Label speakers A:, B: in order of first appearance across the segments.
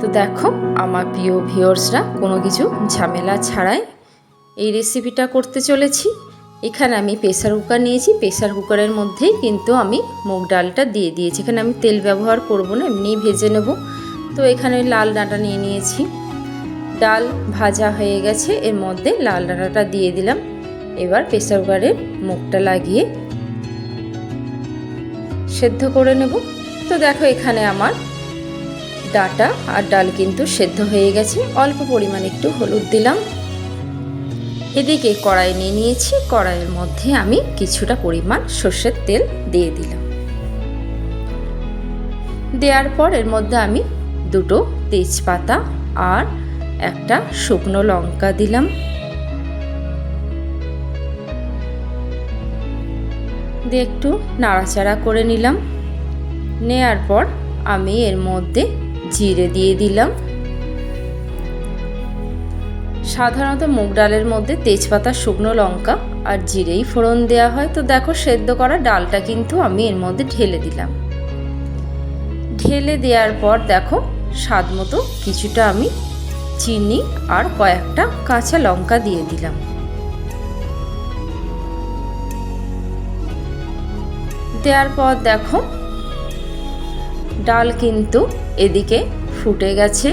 A: তো দেখো, আমার প্রিয় ভিওর্সরা কোনো কিছু ঝামেলা ছাড়াই এই রেসিপিটা করতে চলেছি। এখানে আমি প্রেসার কুকার নিয়েছি। প্রেসার কুকারের মধ্যেই কিন্তু আমি মুগ ডালটা দিয়ে দিয়েছি। এখানে আমি তেল ব্যবহার করব না, এমনিই ভেজে নেব। তো এখানে লাল ডাঁটা নিয়ে নিয়েছি। ডাল ভাজা হয়ে গেছে, এর মধ্যে লাল ডাঁটাটা দিয়ে দিলাম। এবার প্রেসার কুকারের মুখটা লাগিয়ে সেদ্ধ করে নেব। তো দেখো এখানে আমার ডাটা আর ডাল কিন্তু সেদ্ধ হয়ে গেছে। অল্প পরিমাণ একটু হলুদ দিলাম। এদিকে কড়াই নিয়ে নিয়েছি। কড়াইয়ের মধ্যে আমি কিছুটা পরিমাণ সর্ষের তেল দিয়ে দিলাম। দেওয়ার পর এর মধ্যে আমি দুটো তেজপাতা আর একটা শুকনো লঙ্কা দিলাম। দিয়ে একটু নাড়াচাড়া করে নিলাম। নেয়ার পর আমি এর মধ্যে জিরে দিয়ে দিলাম। সাধারণত মুগ ডালের মধ্যে তেজপাতা, শুকনো লঙ্কা আর জিরেই ফোড়ন দেওয়া হয়। তো দেখো, সেদ্ধ করা ডালটা কিন্তু আমি এর মধ্যে ঢেলে দিলাম। ঢেলে দেওয়ার পর দেখো, স্বাদ মতো কিছুটা আমি চিনি আর কয়েকটা কাঁচা লঙ্কা দিয়ে দিলাম। দেওয়ার পর দেখো ডাল কিন্তু এদিকে ফুটে গেছে।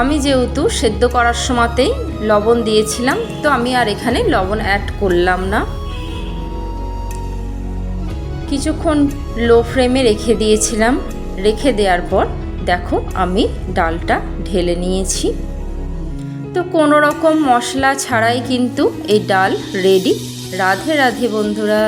A: আমি যেহেতু সেদ্ধ করার সময়তেই লবণ দিয়েছিলাম, তো আমি আর এখানে লবণ অ্যাড করলাম না। কিছুক্ষণ লো ফ্লেমে রেখে দিয়েছিলাম। রেখে দেওয়ার পর দেখো আমি ডালটা ঢেলে নিয়েছি। তো কোনো রকম মশলা ছাড়াই কিন্তু এই ডাল রেডি রাধে রাধে বন্ধুরা।